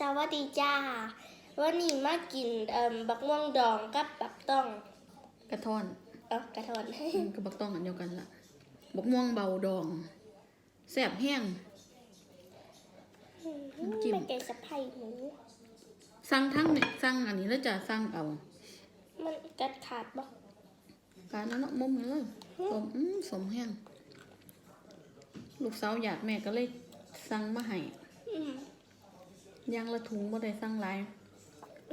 สวัสดีจ้า วันนี้มากินเอ่มบักม่วงดองกับบักต้องกระท่อนเออกระทอนอืมกับบักต้องอันเดียวกันละบักม่วงเบาดองแซ่บแห้ง จิ้มไม่เกยสะไพายหมูสั่งทั้งเนี่ยสั่งอันนี้แล้วจะสั่งเอามันกัดขาดบ่การนั้นเนาะมุมเลยสมอืมสมแห้ง ลูกสาวอยากแม่ก็เลยสั่งมาให้อืม ยางละถุงบ่ได้สั่งหลาย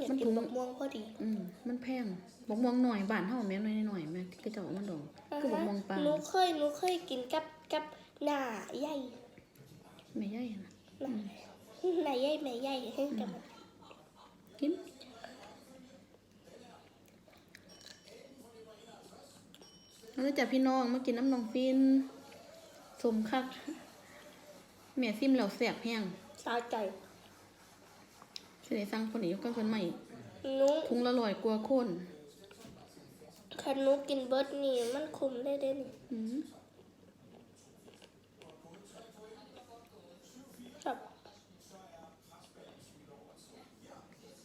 อยากมันกิถุนงบักม่วงพอดีอืมมันแพงบักม่วงหน่อยบ้านเฮาแม่น้อยหน่อยๆแม่ที่กระเจ้าเอามันดองคือบักม่วงปลาหนูเคยหนูเคยกินกับกับหน้าใหญ่แม่ใหญ่นะหน้าหน้าใหญ่แม่ใหญ่ให้กับมันกินแล้วจากพี่น้องมากินน้ำนองฟินสมคักแม่ซิมแล้วแซ่บแห้งสาวใจ สิได้สั่งคนนี้ก็คนใหม่หนูทุงละร้อยกว่าคนคันหนูกินเบิร์ดนี่มันคุมได้เด้นี่อืมครับ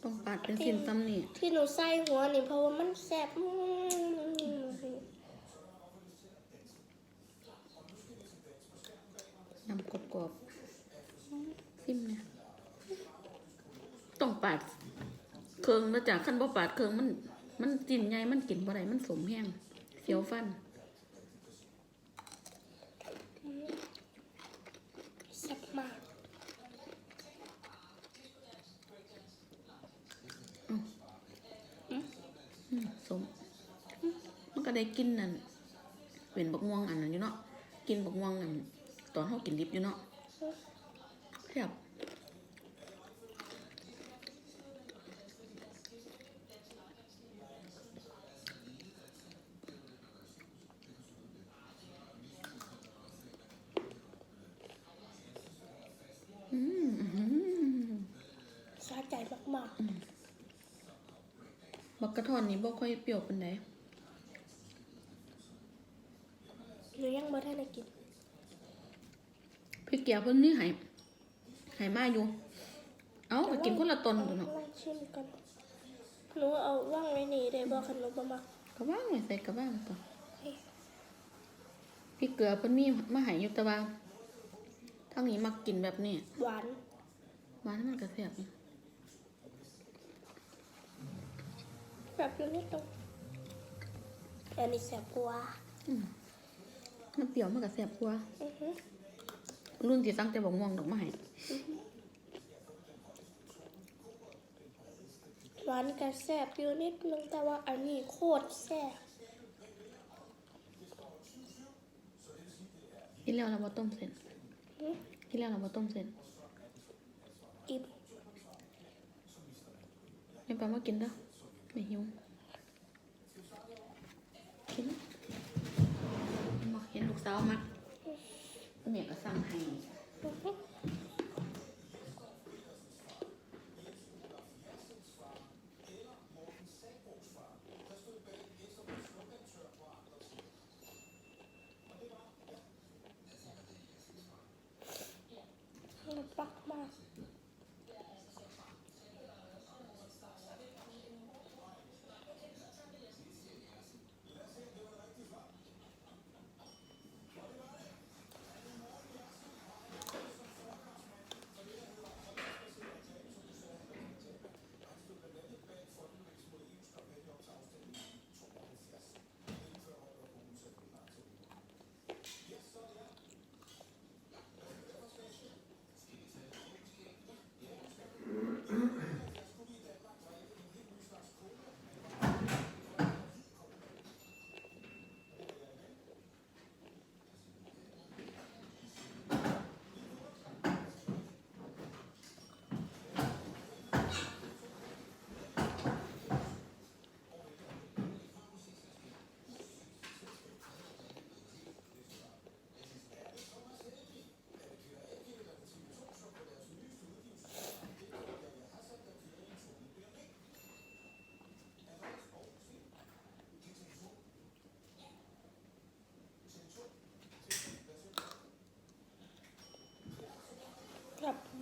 ต้องปาดเป็นสินซ้ำนี่ที่หนูใส่หัวนี่เพราะว่ามันแซ่บอืม ยำกรอบๆซิมเนี่ยต้องปาดเครื่องแล้วจากขั้นบ่ปาดเครื่องมัน มันจินใหญ่มันกินบ่ได้มันสมแห้งเสียวฟันแซ่บมากอืมสม มันก็ได้กินนั่นเป็นบักม่วงอันนั้นอยู่เนาะกินบักม่วงอันตอนเฮากินดิบอยู่เนาะแซ่บอืมอื้อหือ สะใจมากบักกระท่อนนี่บ่ค่อยเปรี้ยวปานใดๆหนูยังไม่ได้กินพี่เกียร์เพิ่นนี่ให้ให้มาอยู่ เอ้าก็กินคนละตนตัวเนาะลองชิมกันหนูเอาว่างไว้นี่ได้บ่คันหนูบ่มักก็ว่างไว้ใส่กระบ้างตัวพี่เกลือเพิ่นมีมาให้อยู่แต่ว่า ทางนี้มักกินแบบนี้หวานหวานมันก็แซ่บอยู่แบบอยู่นิดตรงอันนี้แซ่บกว่าอืมมันเปรี้ยวมันก็แซ่บกว่าอือฮึรุ่นสิสั่งแต่บักม่วงดอกไม้หวานก็แซ่บอยู่นิดนึงแต่ว่าอันนี้โคตรแซ่บกินแล้วเราบ่ต้มเส้นอื อกินแล้วเราบ่ต้มเส้นอิ่มไม่ปามากินเด้อไม่หิวกินบอกเห็นลูกสาวมักแม่ก็สั่งให้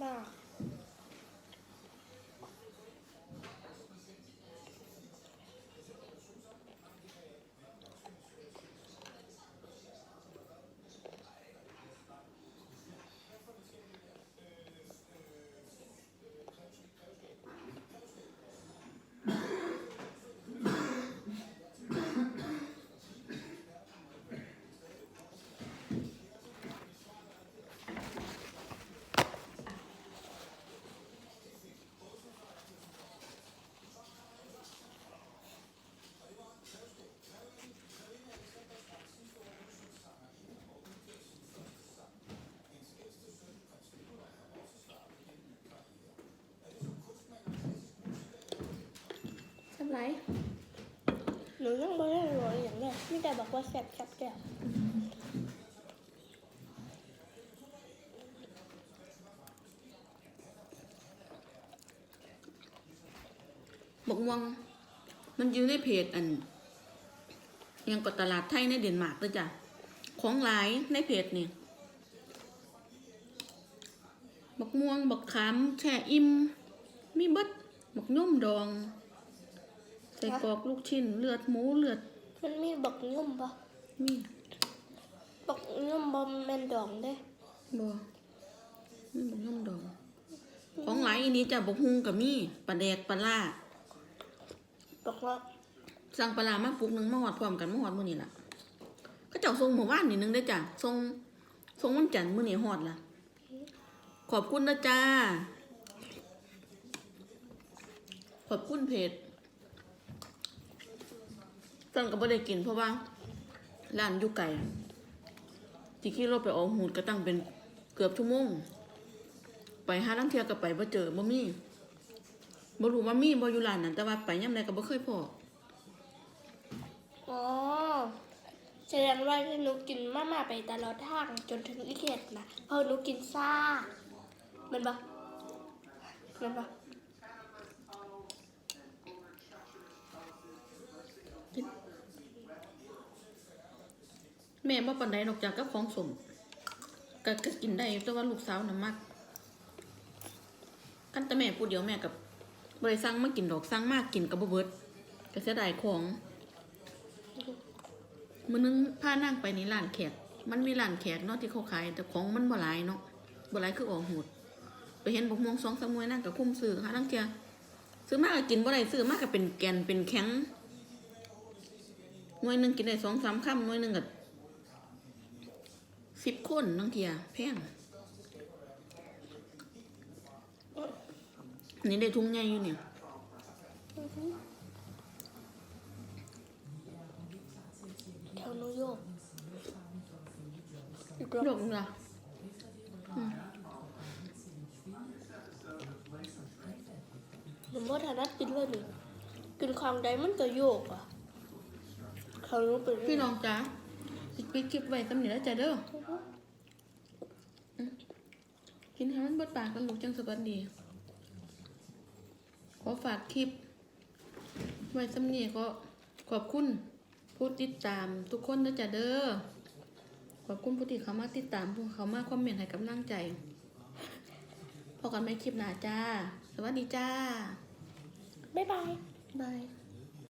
Bà. ไรหนูยังไม่ได้รู้อย่างเนี้ยมีแต่บอกว่าแซ่บแซ่บแซ่บบอกม่วง มันอยู่ในเพจอัน ยังกดตลาดไทยในเดนมาร์กเลยจ้ะ ของหลายในเพจนี่บักม่วง บักขาม แช่อิ่ม มีเบิดบักย่อมดอง ใส่กรอกลูกชิ้น เลือดหมูเลือด มันมีบักยุ่มปะมีบักยุ่มบอมแมนดองเด้บ่มีบักย่อมดอง ของหลายอันนี้จ้ะบักฮุงกับมีปลาแดกปลาล่าบอกว่าสั่งปลาร้ามาปุกหนึงมาหอดพร้อมกันมาหอดมื้อนี้ล่ะก็เจ้าส่งหมู่บ้านนี่หนึงได้อจ้ะส่งส่งวันจันทร์มื้อนี้หอดล่ะ ขอบคุณนะจ้าขอบคุณเพจ สั่งก็บ่ได้กินเพราะว่าร้านอยู่ไกลที่ขี่รถไปออกหูดก็ตั้งเป็นเกือบชั่วโมง ไปหาลังเทียก็ไปบ่เจอบ่มีบ่รู้ว่ามีบ่อยู่ร้านนั้นแต่ว่าไปยามใดก็บ่เคยพออ๋อแสดงว่าที่หนูกินมาม่าไปตลอดทางจนถึงอีเกตนะเพราะหนูกินซ่ามันปะมันป แม่บ่ปานใดนอกจากกับของสมก็ก็กินได้แต่ว่าลูกสาวน่ะมักกันแต่แม่ผู้เดียวแม่กับบ่ได้สั่งมากินดอกสั่งมากกินก็บ่เบิดก็เสียดายของมื้อนึงพานั่งไปในร้านแขก มันมีร้านแขกเนาะที่เขาขาย แต่ของมันบ่หลายเนาะบ่หลายคือออกโหดไปเห็นบักม่วงสองสามหน่วยนั่งก็คุ้มซื้อหาลังเที่ยซื้อมากก็กินบ่ได้ซื้อมากก็เป็นแกนเป็นแข็งหน่วยหนึ่งกินได้สองสามคำหน่วยหนึ่งก็ สิบคนน้องเทียแพงนี่ได้ทุ่งใหญ่อยู่เนี่ยแถวนิวยอร์กอีกดรออบกนึงละหนูว่าถนัดกินเลยนี่กินของใดมันก็โยกอะเขาหนูเป็นพี่น้องจ้า ปิดปิดคลิปไว้ตำหนิแล้วจ้ะเด้อกินให้มันเบิดปากกันลูกจังสวัสดี ขอฝากคลิป ไว้สำเนียก็ขอบคุณผู้ติดตามทุกคนนะจ้ะเด้อ ขอบคุณผู้ที่เขามาติดตามผู้เขามาคอมเมนต์ให้กำลังใจพอกันไม่คลิปหน้าจ้า สวัสดีจ้า บ๊ายบาย บาย